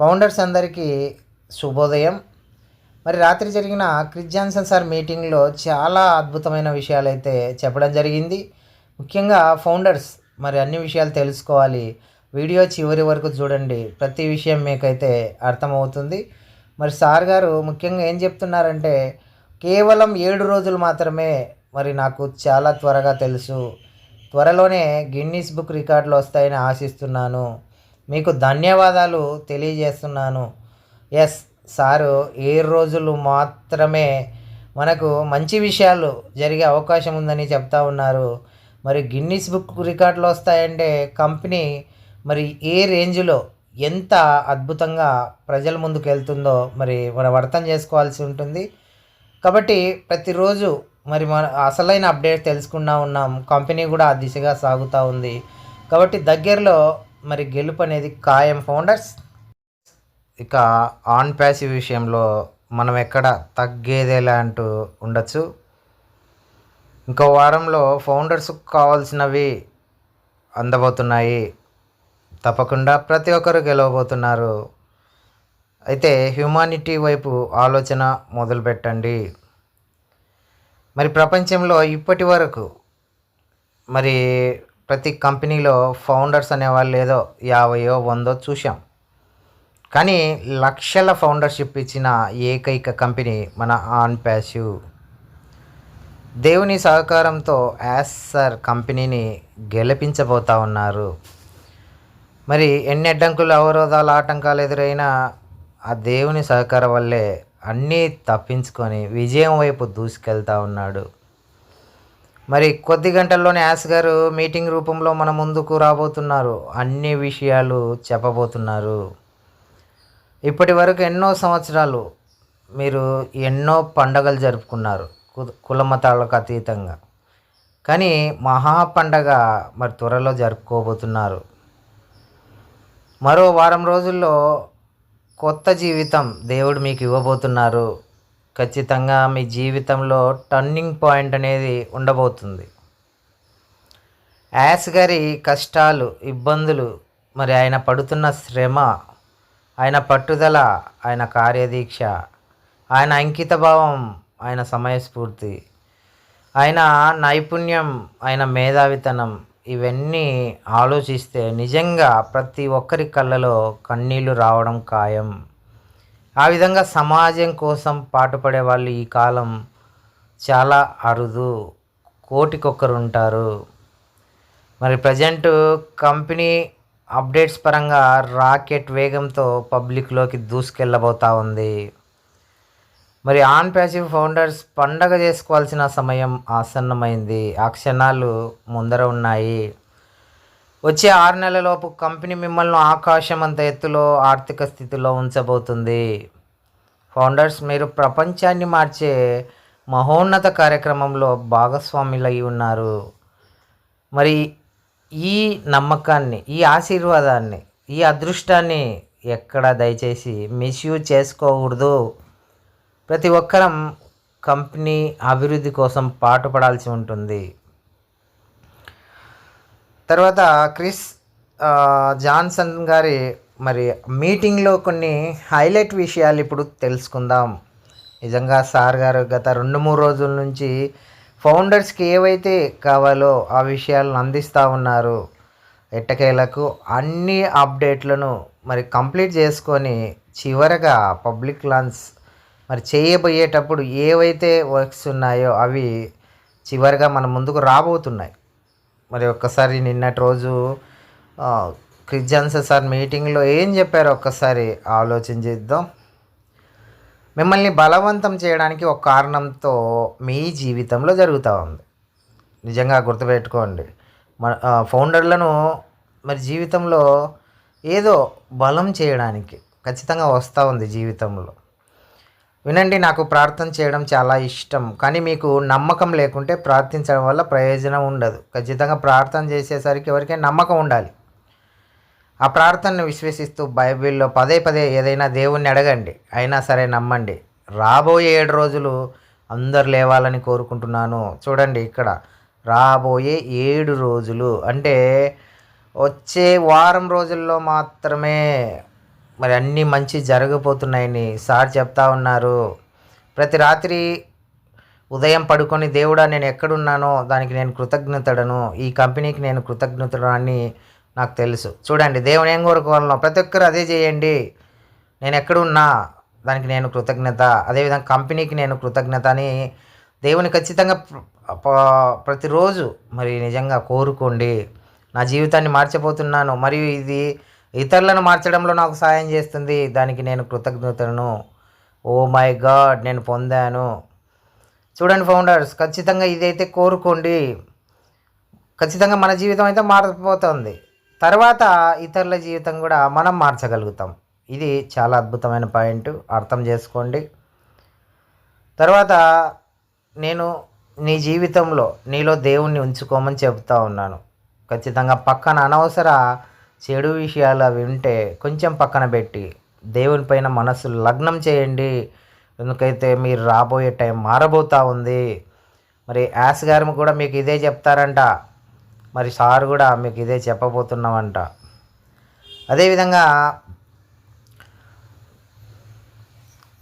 Founders అందరికీ శుభోదయం. మరి రాత్రి జరిగిన క్రిస్ జాన్సన్ సార్ మీటింగ్లో చాలా అద్భుతమైన విషయాలు అయితే చెప్పడం జరిగింది. ముఖ్యంగా ఫౌండర్స్ మరి అన్ని విషయాలు తెలుసుకోవాలి. వీడియో చివరి వరకు చూడండి. ప్రతి విషయం మీకైతే అర్థమవుతుంది. మరి సార్ గారు ముఖ్యంగా ఏం చెప్తున్నారంటే కేవలం ఏడు రోజులు మాత్రమే మరి నాకు చాలా త్వరగా తెలుసు. త్వరలోనే గిన్నీస్ బుక్ రికార్డులు వస్తాయని ఆశిస్తున్నాను. మీకు ధన్యవాదాలు తెలియజేస్తున్నాను. ఎస్ సారు ఏ రోజులు మాత్రమే మనకు మంచి విషయాలు జరిగే అవకాశం ఉందని చెప్తా ఉన్నారు. మరి గిన్నీస్ బుక్ రికార్డులు వస్తాయంటే కంపెనీ మరి ఏ రేంజ్లో ఎంత అద్భుతంగా ప్రజల ముందుకు వెళ్తుందో మరి మనం అర్థం చేసుకోవాల్సి ఉంటుంది. కాబట్టి ప్రతిరోజు మరి మన అసలైన అప్డేట్ తెలుసుకున్నా ఉన్నాం. కంపెనీ కూడా ఆ దిశగా సాగుతూ ఉంది. కాబట్టి దగ్గరలో మరి గెలుపు అనేది ఖాయం ఫౌండర్స్? ఇక ఆన్ ప్యాసివ్ విషయంలో మనం ఎక్కడ తగ్గేదేలా అంటూ ఉండొచ్చు. ఇంకో వారంలో ఫౌండర్స్కు కావాల్సినవి అందబోతున్నాయి. తప్పకుండా ప్రతి ఒక్కరు గెలవబోతున్నారు. అయితే హ్యుమానిటీ వైపు ఆలోచన మొదలుపెట్టండి మరి ప్రపంచంలో ఇప్పటి వరకు మరి ప్రతి కంపెనీలో ఫౌండర్స్ అనేవాళ్ళు ఏదో యాభయో వందో చూసాం కానీ లక్షల ఫౌండర్షిప్ ఇచ్చిన ఏకైక కంపెనీ మన ఆన్ ప్యాసివ్. దేవుని సహకారంతో యాసర్ కంపెనీని గెలిపించబోతా ఉన్నారు. మరి ఎన్ని అడ్డంకులు అవరోధాలు ఆటంకాలు ఎదురైనా ఆ దేవుని సహకారం వల్లే అన్నీ తప్పించుకొని విజయం వైపు దూసుకెళ్తా ఉన్నాడు. మరి కొద్ది గంటల్లోనే యాస్ గారు మీటింగ్ రూపంలో మన ముందుకు రాబోతున్నారు. అన్ని విషయాలు చెప్పబోతున్నారు. ఇప్పటి వరకు ఎన్నో సంవత్సరాలు మీరు ఎన్నో పండగలు జరుపుకున్నారు కు- అతీతంగా. కానీ మహా పండగ మరి త్వరలో జరుపుకోబోతున్నారు. మరో వారం రోజుల్లో కొత్త జీవితం దేవుడు మీకు ఇవ్వబోతున్నారు. ఖచ్చితంగా మీ జీవితంలో టర్నింగ్ పాయింట్ అనేది ఉండబోతుంది. యాస్ గారి కష్టాలు ఇబ్బందులు మరి ఆయన పడుతున్న శ్రమ ఆయన పట్టుదల ఆయన కార్యదీక్ష ఆయన అంకితభావం ఆయన సమయస్ఫూర్తి ఆయన నైపుణ్యం ఆయన మేధావితనం ఇవన్నీ ఆలోచిస్తే నిజంగా ప్రతి ఒక్కరి కళ్ళలో కన్నీళ్ళు రావడం ఖాయం. ఆ విధంగా సమాజం కోసం పాటుపడే వాళ్ళు ఈ కాలం చాలా అరుదు. కోటికొక్కరు ఉంటారు మరి ప్రజెంట్ కంపెనీ అప్డేట్స్ పరంగా రాకెట్ వేగంతో పబ్లిక్లోకి దూసుకెళ్ళబోతా ఉంది. మరి ఆన్ ప్యాసివ్ ఫౌండర్స్ పండగ చేసుకోవాల్సిన సమయం ఆసన్నమైంది. ఆ క్షణాలు ముందర ఉన్నాయి. వచ్చే ఆరు నెలలలోపు కంపెనీ మిమ్మల్ని ఆకాశం అంత ఎత్తులో ఆర్థిక స్థితిలో ఉంచబోతుంది. ఫౌండర్స్ మీరు ప్రపంచాన్ని మార్చే మహోన్నత కార్యక్రమంలో భాగస్వాములై ఉన్నారు. మరి ఈ నమ్మకాన్ని ఈ ఆశీర్వాదాన్ని ఈ అదృష్టాన్ని ఎక్కడ దయచేసి మిస్యూజ్ చేసుకోకూడదు. ప్రతి ఒక్కరం కంపెనీ అభివృద్ధి కోసం పాటుపడాల్సి ఉంటుంది. తర్వాత క్రిస్ జాన్సన్ గారి మరి మీటింగ్లో కొన్ని హైలైట్ విషయాలు ఇప్పుడు తెలుసుకుందాం. నిజంగా సార్ గారు గత రెండు మూడు రోజుల నుంచి ఫౌండర్స్కి ఏవైతే కావాలో ఆ విషయాలను అందిస్తూ ఉన్నారు ఎట్టకేలకు అన్ని అప్డేట్లను మరి కంప్లీట్ చేసుకొని చివరగా పబ్లిక్ లాన్స్ మరి చేయబోయేటప్పుడు ఏవైతే వర్క్స్ ఉన్నాయో అవి చివరిగా మన ముందుకు రాబోతున్నాయి. మరి ఒక్కసారి నిన్నటి రోజు క్రిజన్స్ సార్ మీటింగ్లో ఏం చెప్పారో? ఒక్కసారి ఆలోచన చేద్దాం. మిమ్మల్ని బలవంతం చేయడానికి ఒక కారణంతో మీ జీవితంలో జరుగుతూ ఉంది. నిజంగా గుర్తుపెట్టుకోండి. మన ఫౌండర్లను మరి జీవితంలో ఏదో బలం చేయడానికి ఖచ్చితంగా వస్తూ ఉంది జీవితంలో. వినండి నాకు ప్రార్థన చేయడం చాలా ఇష్టం కానీ మీకు నమ్మకం లేకుంటే ప్రార్థించడం వల్ల ప్రయోజనం ఉండదు. ఖచ్చితంగా ప్రార్థన చేసేసరికి ఎవరికైనా నమ్మకం ఉండాలి. ఆ ప్రార్థనను విశ్వసిస్తూ బైబిల్లో పదే పదే ఏదైనా దేవుణ్ణి అడగండి అయినా సరే నమ్మండి. రాబోయే ఏడు రోజులు అందరు లేవాలని కోరుకుంటున్నాను. చూడండి ఇక్కడ రాబోయే ఏడు రోజులు అంటే వచ్చే వారం రోజుల్లో మాత్రమే మరి అన్నీ మంచి జరగబోతున్నాయని సార్ చెప్తా ఉన్నారు. ప్రతి రాత్రి ఉదయం పడుకొని దేవుడా నేను ఎక్కడున్నానో దానికి నేను కృతజ్ఞతడను. ఈ కంపెనీకి నేను కృతజ్ఞతడు అని నాకు తెలుసు. చూడండి దేవుని ఏం కోరుకోవాలనో ప్రతి ఒక్కరు అదే చేయండి. నేను ఎక్కడున్నా దానికి నేను కృతజ్ఞత. అదేవిధంగా కంపెనీకి నేను కృతజ్ఞత అని దేవుని ఖచ్చితంగా ప్రతిరోజు మరి నిజంగా కోరుకోండి. నా జీవితాన్ని మార్చబోతున్నాను. మరియు ఇది ఇతరులను మార్చడంలో నాకు సాయం చేస్తుంది. దానికి నేను కృతజ్ఞతను. ఓ మై గాడ్ నేను పొందాను. చూడండి ఫౌండర్స్ ఖచ్చితంగా ఇదైతే కోరుకోండి. ఖచ్చితంగా మన జీవితం అయితే మారిపోతుంది. తర్వాత ఇతరుల జీవితం కూడా మనం మార్చగలుగుతాం. ఇది చాలా అద్భుతమైన పాయింట్. అర్థం చేసుకోండి. తర్వాత నేను నీ జీవితంలో నీలో దేవుణ్ణి ఉంచుకోమని చెప్తా ఉన్నాను. ఖచ్చితంగా పక్కన అనవసర చెడు విషయాలు అవి ఉంటే కొంచెం పక్కన పెట్టి దేవుని పైన మనసు లగ్నం చేయండి. ఎందుకైతే మీరు రాబోయే టైం మారబోతా ఉంది. మరి యాస్ గారు కూడా మీకు ఇదే చెప్తారంట. మరి సార్ కూడా మీకు ఇదే చెప్పబోతున్నామంట. అదేవిధంగా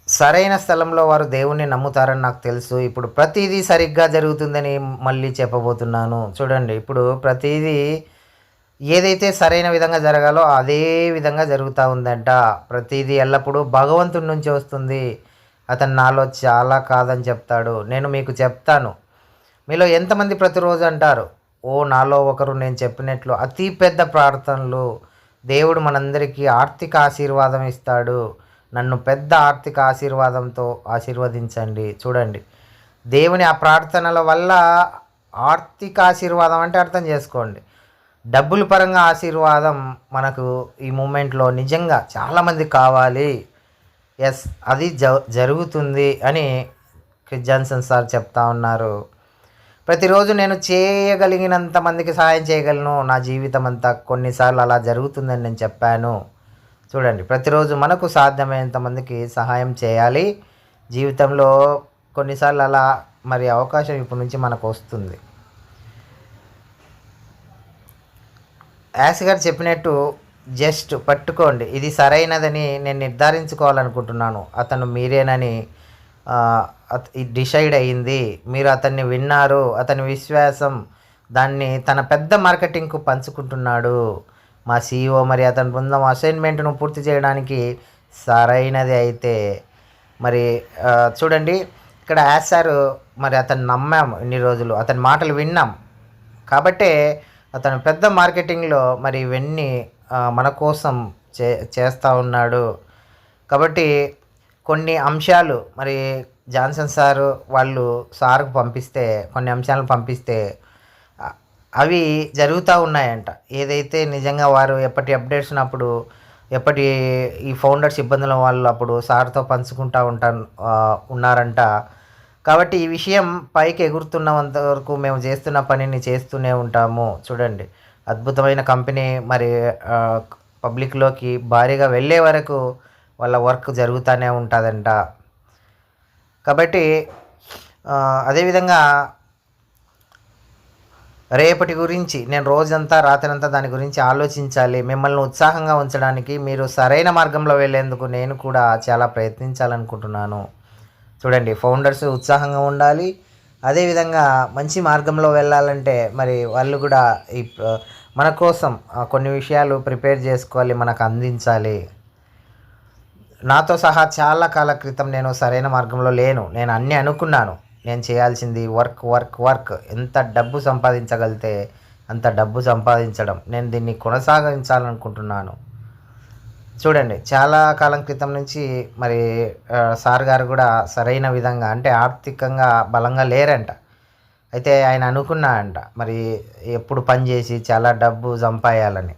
సరైన స్థలంలో వారు దేవుణ్ణి నమ్ముతారని నాకు తెలుసు. ఇప్పుడు ప్రతిదీ సరిగ్గా జరుగుతుందని మళ్ళీ చెప్పబోతున్నాను. చూడండి ఇప్పుడు ప్రతిదీ ఏదైతే సరైన విధంగా జరగాలో అదే విధంగా జరుగుతూ ఉందంట. ప్రతిదీ ఎల్లప్పుడూ భగవంతుడి నుంచి వస్తుంది. అతను నాలో చాలా కాదని చెప్తాడు. నేను మీకు చెప్తాను. మీలో ఎంతమంది ప్రతిరోజు అంటారు ఓ నాలో ఒకరు నేను చెప్పినట్లు అతి పెద్ద ప్రార్థనలు. దేవుడు మనందరికీ ఆర్థిక ఆశీర్వాదం ఇస్తాడు. నన్ను పెద్ద ఆర్థిక ఆశీర్వాదంతో ఆశీర్వదించండి. చూడండి. దేవుని ఆ ప్రార్థనల వల్ల ఆర్థిక ఆశీర్వాదం అంటే అర్థం చేసుకోండి. డబ్బుల పరంగా ఆశీర్వాదం మనకు ఈ మూమెంట్లో నిజంగా చాలామంది కావాలి. ఎస్ అది జ జరుగుతుంది అని క్రిస్ జాన్సన్ సార్ చెప్తా ఉన్నారు. ప్రతిరోజు నేను చేయగలిగినంత మందికి సహాయం చేయగలను. నా జీవితం అంతా కొన్నిసార్లు అలా జరుగుతుందని నేను చెప్పాను. చూడండి ప్రతిరోజు మనకు సాధ్యమైనంత మందికి సహాయం చేయాలి. జీవితంలో కొన్నిసార్లు అలా మరి అవకాశం ఇప్పటి నుంచి మనకు వస్తుంది. యాస్ గారు చెప్పినట్టు జస్ట్ పట్టుకోండి ఇది సరైనదని నేను నిర్ధారించుకోవాలనుకుంటున్నాను. అతను మీరేనని డిసైడ్ అయ్యింది. మీరు అతన్ని విన్నారు అతని విశ్వాసం దాన్ని తన పెద్ద మార్కెటింగ్కు పంచుకుంటున్నాడు. మా సీఈఓ మరి అతని బృందం అసైన్మెంట్ను పూర్తి చేయడానికి సరైనది అయితే. మరి చూడండి ఇక్కడ యాస్ సార్ మరి అతను నమ్మాము ఇన్ని రోజులు. అతని మాటలు విన్నాం. కాబట్టే అతను పెద్ద మార్కెటింగ్లో మరి ఇవన్నీ మన కోసం చే చేస్తూ ఉన్నాడు. కాబట్టి కొన్ని అంశాలు మరి జాన్సన్ సారు వాళ్ళు సార్కు పంపిస్తే కొన్ని అంశాలను పంపిస్తే అవి జరుగుతూ ఉన్నాయంట. ఏదైతే నిజంగా వారు ఎప్పటి అప్డేట్స్ ఉన్నప్పుడు ఎప్పటి ఈ ఫౌండర్స్ ఇబ్బందుల వాళ్ళు అప్పుడు సార్తో పంచుకుంటూ ఉంటా ఉన్నారంట కాబట్టి ఈ విషయం పైకి ఎగురుతున్నంత వరకు మేము చేస్తున్న పనిని చేస్తూనే ఉంటాము. చూడండి. అద్భుతమైన కంపెనీ. మరి పబ్లిక్లోకి భారీగా వెళ్ళే వరకు వాళ్ళ వర్క్ జరుగుతూనే ఉంటుందంట. కాబట్టి అదేవిధంగా రేపటి గురించి నేను రోజంతా రాత్రంతా దాని గురించి ఆలోచించాలి. మిమ్మల్ని ఉత్సాహంగా ఉంచడానికి మీరు సరైన మార్గంలో వెళ్ళేందుకు నేను కూడా చాలా ప్రయత్నించాలనుకుంటున్నాను. చూడండి ఫౌండర్స్ ఉత్సాహంగా ఉండాలి. అదేవిధంగా మంచి మార్గంలో వెళ్ళాలంటే మరి వాళ్ళు కూడా ఈ మన కోసం కొన్ని విషయాలు ప్రిపేర్ చేసుకోవాలి మనకు అందించాలి. నాతో సహా చాలా కాల క్రితం నేను సరైన మార్గంలో లేను. నేను అన్నీ అనుకున్నాను. నేను చేయాల్సింది వర్క్ వర్క్ వర్క్. ఎంత డబ్బు సంపాదించగలిగితే అంత డబ్బు సంపాదించడం. నేను దీన్ని కొనసాగించాలనుకుంటున్నాను. చూడండి చాలా కాలం క్రితం నుంచి మరి సార్ గారు కూడా సరైన విధంగా అంటే ఆర్థికంగా బలంగా లేరంట. అయితే ఆయన అనుకున్నా అంట మరి ఎప్పుడు పని చేసి చాలా డబ్బు సంపాయాలని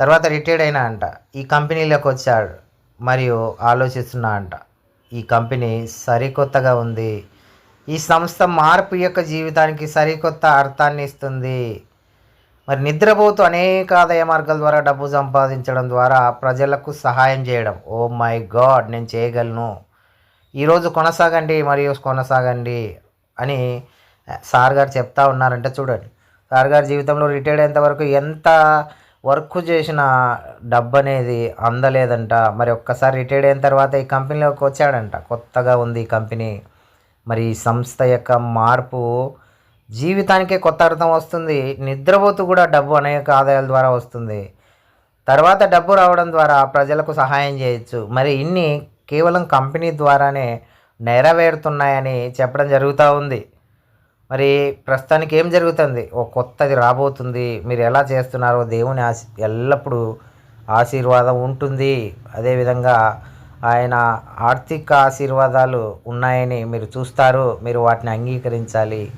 తర్వాత రిటైర్డ్ అయినా అంట ఈ కంపెనీలోకి వచ్చాడు మరియు ఆలోచిస్తున్నా అంట ఈ కంపెనీ సరికొత్తగా ఉంది ఈ సంస్థ మార్పు యొక్క జీవితానికి సరికొత్త అర్థాన్ని ఇస్తుంది మరి నిద్రపోతూ అనేక ఆదాయ మార్గాల ద్వారా డబ్బు సంపాదించడం ద్వారా ప్రజలకు సహాయం చేయడం. ఓ మై గాడ్ నేను చేయగలను. ఈరోజు కొనసాగండి మరియు కొనసాగండి అని సార్ గారు చెప్తా ఉన్నారంటే చూడండి. సార్ గారు జీవితంలో రిటైర్డ్ అయ్యేంత వరకు ఎంత వర్క్ చేసిన డబ్బు అనేది అందలేదంట. మరి ఒక్కసారి రిటైర్డ్ అయిన తర్వాత ఈ కంపెనీలోకి వచ్చాడంట. కొత్తగా ఉంది ఈ కంపెనీ. మరి ఈ సంస్థ యొక్క మార్పు జీవితానికే కొత్త అర్థం వస్తుంది. నిద్రపోతూ కూడా డబ్బు అనేక ఆదాయాల ద్వారా వస్తుంది. తర్వాత డబ్బు రావడం ద్వారా ప్రజలకు సహాయం చేయొచ్చు. మరి ఇన్ని కేవలం కంపెనీ ద్వారానే నెరవేరుతున్నాయని చెప్పడం జరుగుతూ ఉంది. మరి ప్రస్తుతానికి ఏం జరుగుతుంది? ఓ కొత్తది రాబోతుంది. మీరు ఎలా చేస్తున్నారో దేవుని ఆశ ఎల్లప్పుడూ ఆశీర్వాదం ఉంటుంది. అదేవిధంగా ఆయన ఆర్థిక ఆశీర్వాదాలు ఉన్నాయని మీరు చూస్తారు. మీరు వాటిని అంగీకరించాలి.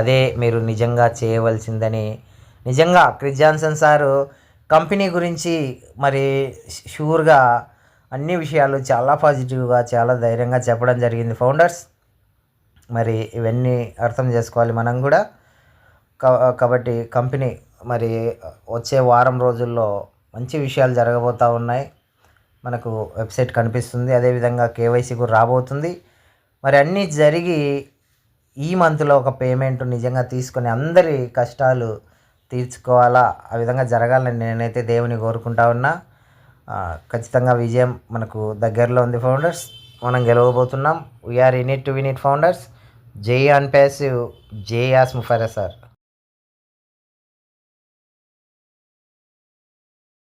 అదే మీరు నిజంగా చేయవలసిందని. నిజంగా క్రిస్ జాన్సన్ సారు కంపెనీ గురించి మరి షూర్గా అన్ని విషయాలు చాలా పాజిటివ్గా చాలా ధైర్యంగా చెప్పడం జరిగింది. ఫౌండర్స్ మరి ఇవన్నీ అర్థం చేసుకోవాలి మనం కూడా. కాబట్టి కంపెనీ మరి వచ్చే వారం రోజుల్లో మంచి విషయాలు జరగబోతూ ఉన్నాయి. మనకు వెబ్సైట్ కనిపిస్తుంది. అదేవిధంగా కేవైసీ కూడా రాబోతుంది. మరి అన్నీ జరిగి ఈ మంత్లో ఒక పేమెంట్ నిజంగా తీసుకొని అందరి కష్టాలు తీర్చుకోవాలా? ఆ విధంగా జరగాలని నేనైతే దేవుని కోరుకుంటా ఉన్నా. ఖచ్చితంగా విజయం మనకు దగ్గరలో ఉంది ఫౌండర్స్ మనం గెలవబోతున్నాం. We are in it to win it founders జే అన్ ప్యాసివ్ జే యాస్ ముఫారా సార్